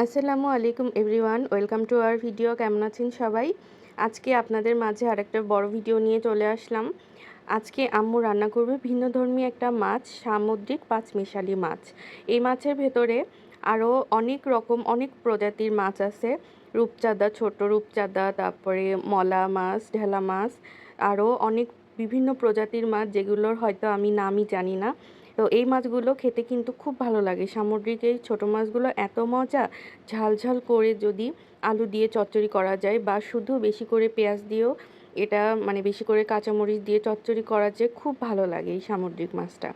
আসসালামু আলাইকুম everyone, welcome to our video, কেমন আছেন সবাই? আজকে আপনাদের মাঝে আরেকটা বড় ভিডিও নিয়ে চলে আসলাম। আজকে আম্মু রান্না করবে ভিন্নধর্মী একটা মাছ, সামুদ্রিক পাঁচমিশালি মাছ। এই মাছের ভেতরে আরও অনেক রকম, অনেক প্রজাতির মাছ আছে। রূপচাঁদা, ছোট রূপচাঁদা, তারপরে মলা মাছ, ঢেলা মাছ আরও অনেক বিভিন্ন প্রজাতির মাছ যেগুলোর হয়তো আমি নামই জানি না। তো এই মাছগুলো খেতে কিন্তু খুব ভালো লাগে। সামুদ্রিক এই ছোটো মাছগুলো এত মজা ঝাল ঝাল করে যদি আলু দিয়ে চচ্চড়ি করা যায় বা শুধু বেশি করে পেঁয়াজ দিয়েও এটা মানে বেশি করে কাঁচামরিচ দিয়ে চচ্চড়ি করা যায় খুব ভালো লাগে এই সামুদ্রিক মাছটা।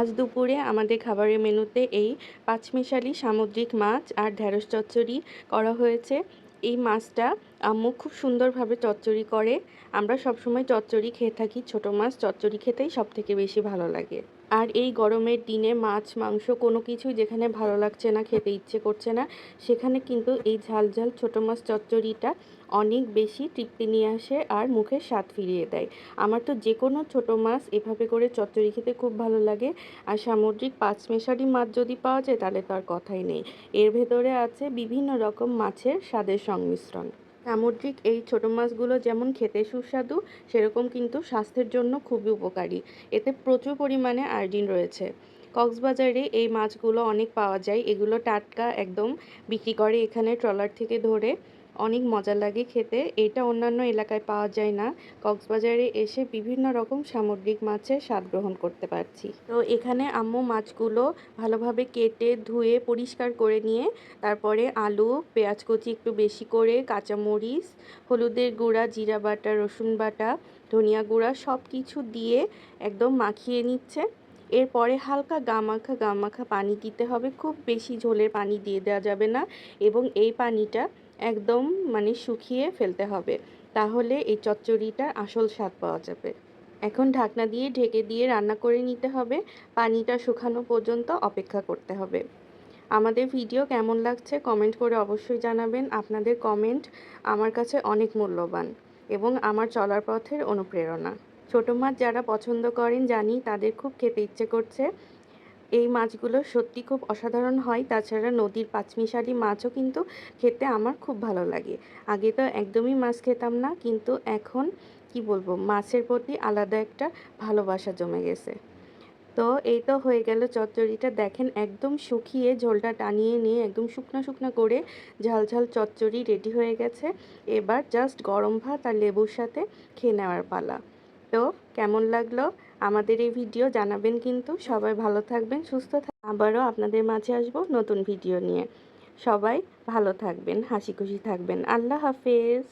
আজ দুপুরে আমাদের খাবারের মেনুতে এই পাঁচমিশালি সামুদ্রিক মাছ আর ঢ্যাঁড়স চচ্চড়ি করা হয়েছে। এই মাছটা আম্মু খুব সুন্দরভাবে চচ্চড়ি করে। আমরা সবসময় চচ্চড়ি খেয়ে থাকি, ছোট মাছ চচ্চড়ি খেতেই সব থেকে বেশি ভালো লাগে। আর এই গরমের দিনে মাছ, মাংস কোনো কিছুই যেখানে ভালো লাগছে না, খেতে ইচ্ছে করছে না, সেখানে কিন্তু এই ঝাল ঝাল ছোটো মাছ চচ্চড়িটা অনেক বেশি তৃপ্তি নিয়ে আসে আর মুখের স্বাদ ফিরিয়ে দেয়। আমার তো যে কোনো ছোটো মাছ এভাবে করে চচ্চড়ি খেতে খুব ভালো লাগে। আর সামুদ্রিক পাঁচমেশালি মাছ যদি পাওয়া যায়, তাহলে তো আর কথাই নেই। এর ভেতরে আছে বিভিন্ন রকম মাছের স্বাদের সংমিশ্রণ। সামুদ্রিক এই ছোট মাছগুলো যেমন খেতে সুস্বাদু, সেরকম কিন্তু স্বাস্থ্যের জন্য খুবই উপকারী। এতে প্রচুর পরিমাণে আয়োডিন রয়েছে। কক্সবাজারে এই মাছগুলো অনেক পাওয়া যায়। এগুলো টাটকা একদম বিক্রি করে এখানে ট্রলার থেকে ধরে। অনেক মজা লাগে খেতে। এটা অন্যান্য এলাকায় পাওয়া যায় না। কক্সবাজারে এসে বিভিন্ন রকম সামুদ্রিক মাছের স্বাদ গ্রহণ করতে পারছি। তো এখানে আম্মু মাছগুলো ভালোভাবে কেটে, ধুয়ে, পরিষ্কার করে নিয়ে, তারপরে আলু, পেঁয়াজ কুচি একটু বেশি করে, কাঁচামরিচ, হলুদের গুঁড়া, জিরা বাটা, রসুন বাটা, ধনিয়া গুঁড়া সব কিছু দিয়ে একদম মাখিয়ে নিচ্ছে। এরপরে হালকা গামাখা গামাখা পানি দিতে হবে। খুব বেশি ঝোলের পানি দিয়ে দেওয়া যাবে না। এবং এই পানিটা একদম মানে শুকিয়ে ফেলতে হবে। তাহলে এই চচ্চড়িটার আসল স্বাদ পাওয়া যাবে। এখন ঢাকনা দিয়ে ঢেকে দিয়ে রান্না করে নিতে হবে। পানিটা শুকানো পর্যন্ত অপেক্ষা করতে হবে। আমাদের ভিডিও কেমন লাগছে কমেন্ট করে অবশ্যই জানাবেন। আপনাদের কমেন্ট আমার কাছে অনেক মূল্যবান এবং আমার চলার পথের অনুপ্রেরণা। ছোটো মাছ যারা পছন্দ করেন জানি তাদের খুব খেতে ইচ্ছে করছে। এই মাছগুলো সত্যি খুব অসাধারণ হয়। তাছাড়া নদীর পাঁচমিশালি মাছও কিন্তু খেতে আমার খুব ভালো লাগে। আগে তো একদমই মাছ খেতাম না, কিন্তু এখন কি বলব, মাছের প্রতি আলাদা একটা ভালোবাসা জমে গেছে। তো এই তো হয়ে গেল চচ্চড়িটা। দেখেন একদম শুকিয়ে ঝোলটা টানিয়ে নিয়ে একদম শুকনা শুকনা করে ঝাল ঝাল চচ্চড়ি রেডি হয়ে গেছে। এবার জাস্ট গরম ভাত আর লেবুর সাথে খেয়ে নেওয়ার পালা। তো কেমন লাগল? আমাদের এই ভিডিও জানাবেন কিন্তু। সবাই ভালো থাকবেন, সুস্থ থাকবেন আবারও আপনাদের মাঝে আসব নতুন ভিডিও নিয়ে। সবাই ভালো থাকবেন হাসি খুশি থাকবেন। আল্লাহ হাফেজ।